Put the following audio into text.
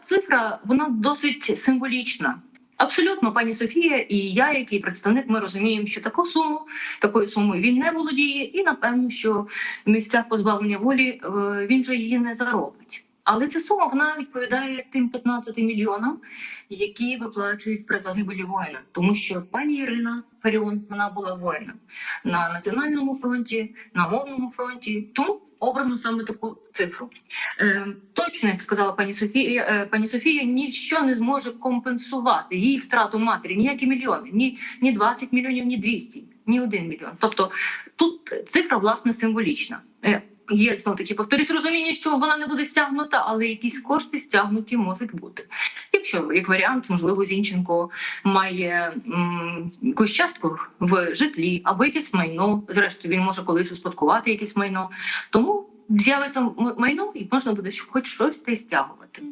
цифра вона досить символічна. Абсолютно, пані Софія, і я, як і представник, ми розуміємо, що таку суму, такою сумою він не володіє, і напевно, що в місцях позбавлення волі е, він вже її не заробить. Але ця сума вона відповідає тим 15 мільйонам, які виплачують при загибелі воїна. Тому що пані Ірина Фаріон вона була воїном на національному фронті, на мовному фронті. Тому обрано саме таку цифру. Е, точно, як сказала пані Софія, е, пані Софія, ніщо не зможе компенсувати її втрату матері, ніякі мільйони, ні, ні 20 мільйонів, ні 200, ні 1 мільйон. Тобто тут цифра власне символічна. Е, Є знову таки повторюсь розуміння, що вона не буде стягнута, але якісь кошти стягнуті можуть бути. Якщо як варіант, можливо, Зінченко має якусь частку в житлі або якесь майно. Зрештою, він може колись успадкувати якесь майно. Тому з'явиться майно, і можна буде хоч щось та й стягувати.